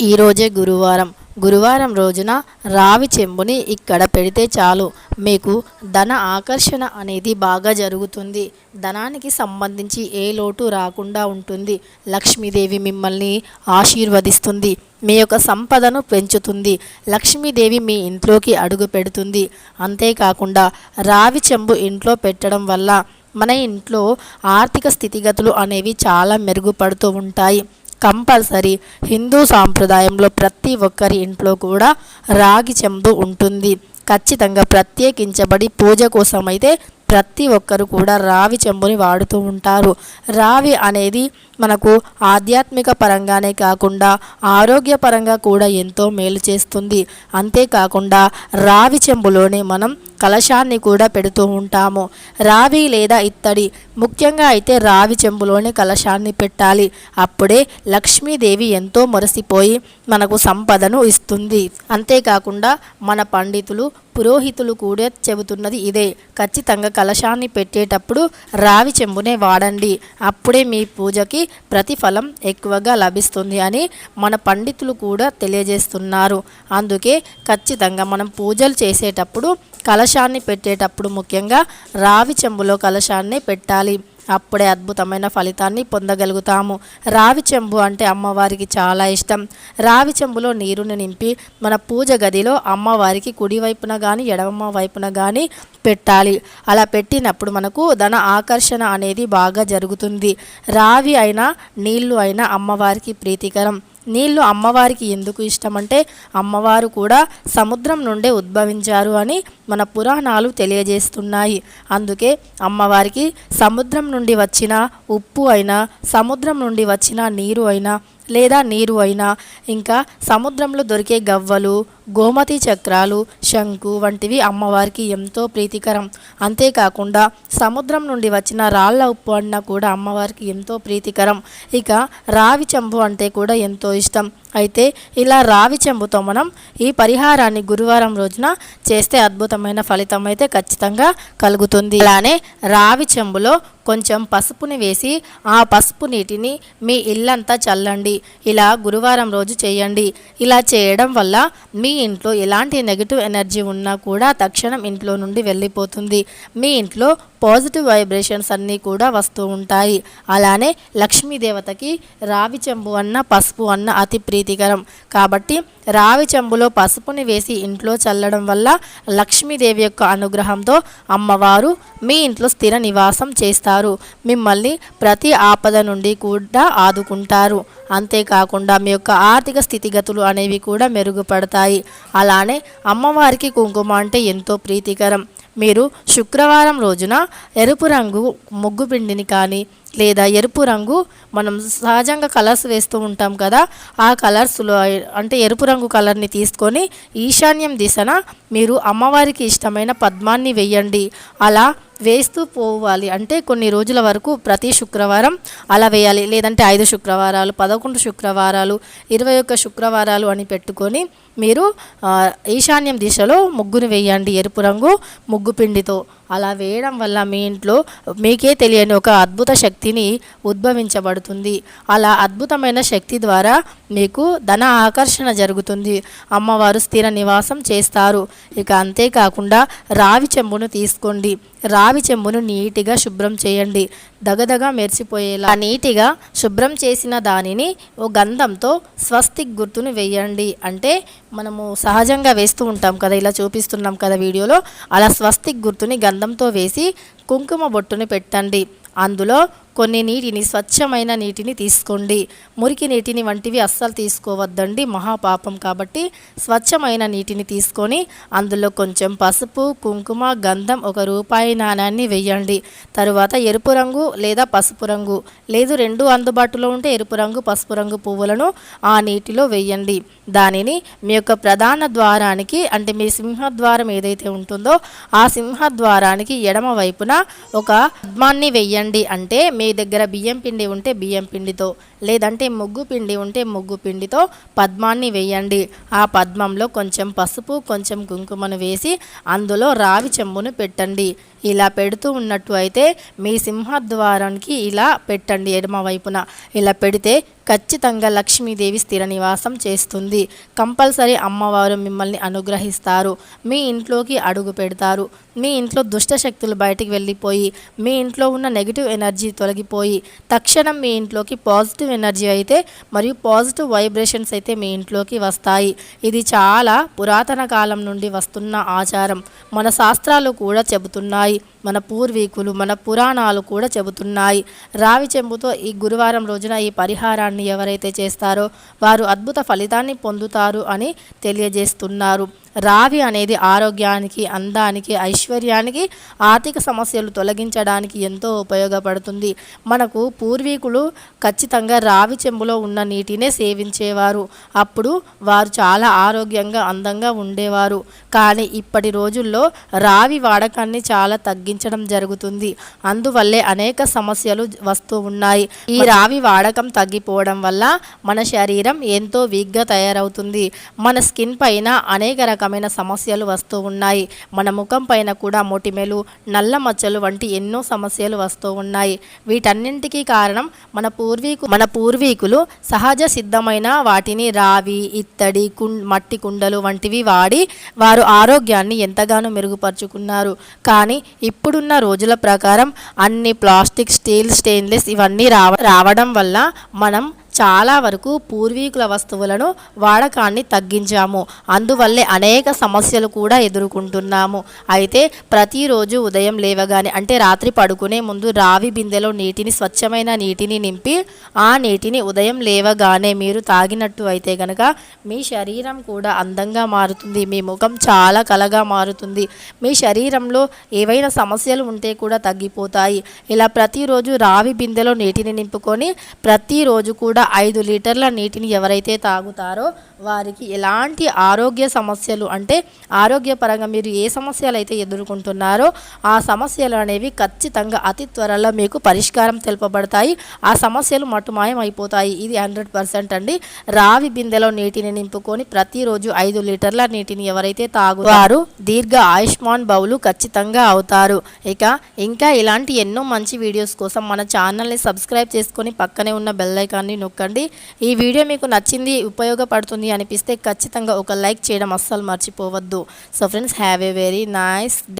ఈరోజే గురువారం. గురువారం రోజున రావి చెంబుని ఇక్కడ పెడితే చాలు. మీకు ధన ఆకర్షణ అనేది బాగా జరుగుతుంది. ధనానికి సంబంధించి ఏ లోటు రాకుండా ఉంటుంది. లక్ష్మీదేవి మిమ్మల్ని ఆశీర్వదిస్తుంది. మీ యొక్క సంపదను పెంచుతుంది. లక్ష్మీదేవి మీ ఇంట్లోకి అడుగు పెడుతుంది. అంతేకాకుండా రావి చెంబు ఇంట్లో పెట్టడం వల్ల మన ఇంట్లో ఆర్థిక స్థితిగతులు అనేవి చాలా మెరుగుపడుతూ ఉంటాయి. కంపల్సరీ హిందూ సాంప్రదాయంలో ప్రతి ఒక్కరి ఇంట్లో కూడా రాగి చెంబు ఉంటుంది. ఖచ్చితంగా ప్రత్యేకించబడి పూజ కోసం అయితే ప్రతి ఒక్కరు కూడా రావి చెంబుని వాడుతూ ఉంటారు. రావి అనేది మనకు ఆధ్యాత్మిక పరంగానే కాకుండా ఆరోగ్యపరంగా కూడా ఎంతో మేలు చేస్తుంది. అంతేకాకుండా రావి చెంబులోనే మనం కలశాన్ని కూడా పెడుతూ ఉంటాము. రావి లేదా ఇత్తడి ముఖ్యంగా అయితే రావి చెంబులోనే కలశాన్ని పెట్టాలి. అప్పుడే లక్ష్మీదేవి ఎంతో మొరసిపోయి మనకు సంపదను ఇస్తుంది. అంతేకాకుండా మన పండితులు పురోహితులు కూడా చెబుతున్నది ఇదే. ఖచ్చితంగా కలశాన్ని పెట్టేటప్పుడు రావి చెంబునే వాడండి. అప్పుడే మీ పూజకి ప్రతిఫలం ఎక్కువగా లభిస్తుంది అని మన పండితులు కూడా తెలియజేస్తున్నారు. అందుకే ఖచ్చితంగా మనం పూజలు చేసేటప్పుడు కలశాన్ని పెట్టేటప్పుడు ముఖ్యంగా రావి చెంబులో కలశాన్ని పెట్టాలి. అప్పుడే అద్భుతమైన ఫలితాన్ని పొందగలుగుతాము. రావి చెంబు అంటే అమ్మవారికి చాలా ఇష్టం. రావి చెంబులో నీరుని నింపి మన పూజ గదిలో అమ్మవారికి కుడివైపున కానీ ఎడమ వైపున కానీ పెట్టాలి. అలా పెట్టినప్పుడు మనకు ధన ఆకర్షణ అనేది బాగా జరుగుతుంది. రావి అయినా నీళ్ళు అయినా అమ్మవారికి ప్రీతికరం. నీళ్ళు అమ్మవారికి ఎందుకు ఇష్టమంటే అమ్మవారు కూడా సముద్రం నుండే ఉద్భవించారు అని మన పురాణాలు తెలియజేస్తున్నాయి. అందుకే అమ్మవారికి సముద్రం నుండి వచ్చిన ఉప్పు అయినా సముద్రం నుండి వచ్చిన నీరు అయినా లేదా నీరు అయినా ఇంకా సముద్రంలో దొరికే గవ్వలు గోమతి చక్రాలు శంకు వంటివి అమ్మవారికి ఎంతో ప్రీతికరం. అంతేకాకుండా సముద్రం నుండి వచ్చిన రాళ్ళ ఉప్పు అన్న కూడా అమ్మవారికి ఎంతో ప్రీతికరం. ఇక రావి చెంబు అంటే కూడా ఎంతో ఇష్టం. అయితే ఇలా రావి చెంబుతో మనం ఈ పరిహారాన్ని గురువారం రోజున చేస్తే అద్భుతమైన ఫలితం అయితే ఖచ్చితంగా కలుగుతుంది. అలానే రావి చెంబులో కొంచెం పసుపుని వేసి ఆ పసుపు నీటిని మీ ఇల్లంతా చల్లండి. ఇలా గురువారం రోజు చేయండి. ఇలా చేయడం వల్ల మీ ఇంట్లో ఎలాంటి నెగిటివ్ ఎనర్జీ ఉన్నా కూడా తక్షణం ఇంట్లో నుండి వెళ్ళిపోతుంది. మీ ఇంట్లో పాజిటివ్ వైబ్రేషన్స్ అన్నీ కూడా వస్తూ ఉంటాయి. అలానే లక్ష్మీదేవతకి రావి చెంబు అన్న పసుపు అన్న అతి ప్రీతికరం. కాబట్టి రావి చెంబులో పసుపుని వేసి ఇంట్లో చల్లడం వల్ల లక్ష్మీదేవి యొక్క అనుగ్రహంతో అమ్మవారు మీ ఇంట్లో స్థిర నివాసం చేస్తారు. మిమ్మల్ని ప్రతి ఆపద నుండి కూడా ఆదుకుంటారు. అంతేకాకుండా మీ యొక్క ఆర్థిక స్థితిగతులు అనేవి కూడా మెరుగుపడతాయి. అలానే అమ్మవారికి కుంకుమ అంటే ఎంతో ప్రీతికరం. మీరు శుక్రవారం రోజున ఎరుపు రంగు ముగ్గు పిండిని కానీ లేదా ఎరుపు రంగు మనం సహజంగా కలర్స్ వేస్తూ ఉంటాం కదా ఆ కలర్స్లో అంటే ఎరుపు రంగు కలర్ని తీసుకొని ఈశాన్యం దిశన మీరు అమ్మవారికి ఇష్టమైన పద్మాన్ని వేయండి. అలా వేస్తూ పోవాలి. అంటే కొన్ని రోజుల వరకు ప్రతి శుక్రవారం అలా వేయాలి. లేదంటే ఐదు శుక్రవారాలు పదకొండు శుక్రవారాలు ఇరవై ఒక్క శుక్రవారాలు అని పెట్టుకొని మీరు ఈశాన్యం దిశలో ముగ్గుని వేయండి. ఎరుపు రంగు ముగ్గు పిండితో అలా వేయడం వల్ల మీ ఇంట్లో మీకే తెలియని ఒక అద్భుత శక్తి శక్తిని ఉద్భవించబడుతుంది. అలా అద్భుతమైన శక్తి ద్వారా మీకు ధన ఆకర్షణ జరుగుతుంది. అమ్మవారు స్థిర నివాసం చేస్తారు. ఇక అంతేకాకుండా రావి చెంబును తీసుకోండి. రావి చెంబును నీటిగా శుభ్రం చేయండి. దగదగా మెరిసిపోయేలా నీటిగా శుభ్రం చేసిన దానిని ఓ గంధంతో స్వస్తిక్ గుర్తును వేయండి. అంటే మనము సహజంగా వేస్తూ ఉంటాం కదా ఇలా చూపిస్తున్నాం కదా వీడియోలో. అలా స్వస్తిక్ గుర్తుని గంధంతో వేసి కుంకుమ బొట్టుని పెట్టండి. అందులో కొన్ని నీటిని స్వచ్ఛమైన నీటిని తీసుకోండి. మురికి నీటిని వంటివి అస్సలు తీసుకోవద్దండి. మహాపాపం కాబట్టి స్వచ్ఛమైన నీటిని తీసుకొని అందులో కొంచెం పసుపు కుంకుమ గంధం ఒక రూపాయి నాణాన్ని వేయండి. తరువాత ఎరుపు రంగు లేదా పసుపు రంగు లేదు రెండు అందుబాటులో ఉంటే ఎరుపు రంగు పసుపు రంగు పువ్వులను ఆ నీటిలో వేయండి. దానిని మీ యొక్క ప్రధాన ద్వారానికి అంటే మీ సింహద్వారం ఏదైతే ఉంటుందో ఆ సింహద్వారానికి ఎడమ వైపున ఒక పద్మాన్ని వెయ్యండి అంటే మీ మీ దగ్గర బియ్యం పిండి ఉంటే బియ్యం పిండితో లేదంటే ముగ్గు పిండి ఉంటే ముగ్గు పిండితో పద్మాన్ని వేయండి. ఆ పద్మంలో కొంచెం పసుపు కొంచెం కుంకుమను వేసి అందులో రావి చెంబును పెట్టండి. ఇలా పెడుతూ ఉన్నట్టు అయితే మీ సింహద్వారానికి ఇలా పెట్టండి ఎడమ వైపున. ఇలా పెడితే ఖచ్చితంగా లక్ష్మీదేవి స్థిర నివాసం చేస్తుంది. కంపల్సరీ అమ్మవారు మిమ్మల్ని అనుగ్రహిస్తారు. మీ ఇంట్లోకి అడుగు పెడతారు. మీ ఇంట్లో దుష్ట శక్తులు బయటికి వెళ్ళిపోయి మీ ఇంట్లో ఉన్న నెగిటివ్ ఎనర్జీ తొలగిపోయి తక్షణం మీ ఇంట్లోకి పాజిటివ్ ఎనర్జీ అయితే మరియు పాజిటివ్ వైబ్రేషన్స్ అయితే మీ ఇంట్లోకి వస్తాయి. ఇది చాలా పురాతన కాలం నుండి వస్తున్న ఆచారం. మన శాస్త్రాలు కూడా చెబుతున్నాయి. మన పూర్వీకులు మన పురాణాలు కూడా చెబుతున్నాయి. రావి చెంబుతో ఈ గురువారం రోజున ఈ పరిహారాన్ని ఎవరైతే చేస్తారో వారు అద్భుత ఫలితాన్ని పొందుతారు అని తెలియజేస్తున్నారు. రావి అనేది ఆరోగ్యానికి అందానికి ఐశ్వర్యానికి ఆర్థిక సమస్యలు తొలగించడానికి ఎంతో ఉపయోగపడుతుంది. మనకు పూర్వీకులు ఖచ్చితంగా రావి చెంబులో ఉన్న నీటినే సేవించేవారు. అప్పుడు వారు చాలా ఆరోగ్యంగా అందంగా ఉండేవారు. కానీ ఇప్పటి రోజుల్లో రావి వాడకాన్ని చాలా తగ్గించడం జరుగుతుంది. అందువల్లే అనేక సమస్యలు వస్తూ ఉన్నాయి. ఈ రావి వాడకం తగ్గిపోవడం వల్ల మన శరీరం ఎంతో వీక్గా తయారవుతుంది. మన స్కిన్ పైన అనేక రకమైన సమస్యలు వస్తూ ఉన్నాయి. మన ముఖం పైన కూడా మొటిమెలు నల్ల మచ్చలు వంటి ఎన్నో సమస్యలు వస్తూ ఉన్నాయి. వీటన్నింటికీ కారణం మన పూర్వీకు మన పూర్వీకులు సహజ సిద్ధమైన వాటిని రావి ఇత్తడి కుం మట్టి కుండలు వంటివి వాడి వారు ఆరోగ్యాన్ని ఎంతగానో మెరుగుపరుచుకున్నారు. కానీ ఇప్పుడున్న రోజుల ప్రకారం అన్ని ప్లాస్టిక్ స్టీల్ స్టెయిన్లెస్ ఇవన్నీ రావ రావడం వల్ల మనం చాలా వరకు పూర్వీకుల వస్తువులను వాడకాన్ని తగ్గించాము. అందువల్లే అనేక సమస్యలు కూడా ఎదుర్కొంటున్నాము. అయితే ప్రతిరోజు ఉదయం లేవగానే అంటే రాత్రి పడుకునే ముందు రావి బిందెలో నీటిని స్వచ్ఛమైన నీటిని నింపి ఆ నీటిని ఉదయం లేవగానే మీరు తాగినట్టు అయితే కనుక మీ శరీరం కూడా అందంగా మారుతుంది. మీ ముఖం చాలా కలగా మారుతుంది. మీ శరీరంలో ఏవైనా సమస్యలు ఉంటే కూడా తగ్గిపోతాయి. ఇలా ప్రతిరోజు రావి బిందెలో నీటిని నింపుకొని ప్రతిరోజు కూడా ఐదు లీటర్ల నీటిని ఎవరైతే తాగుతారో వారికి ఎలాంటి ఆరోగ్య సమస్యలు అంటే ఆరోగ్యపరంగా మీరు ఏ సమస్యలు అయితే ఎదుర్కొంటున్నారో ఆ సమస్యలు అనేవి ఖచ్చితంగా అతి త్వరలో మీకు పరిష్కారం తెలుపబడతాయి. ఆ సమస్యలు మటుమాయం అయిపోతాయి ఇది హండ్రెడ్ పర్సెంట్ అండి. రావి బిందెలో నీటిని నింపుకొని ప్రతిరోజు ఐదు లీటర్ల నీటిని ఎవరైతే తాగుతారో దీర్ఘ ఆయుష్మాన్ బౌలు ఖచ్చితంగా అవుతారు. ఇక ఇంకా ఇలాంటి ఎన్నో మంచి వీడియోస్ కోసం మన ఛానల్ని సబ్స్క్రైబ్ చేసుకొని పక్కనే ఉన్న బెల్ ఐకాన్ని నొక్కండి ఈ వీడియో మీకు నచ్చింది ఉపయోగపడుతుంది అనిపిస్తే ఖచ్చితంగా ఒక లైక్ చేయడం అస్సలు మర్చిపోవద్దు. So friends have a very nice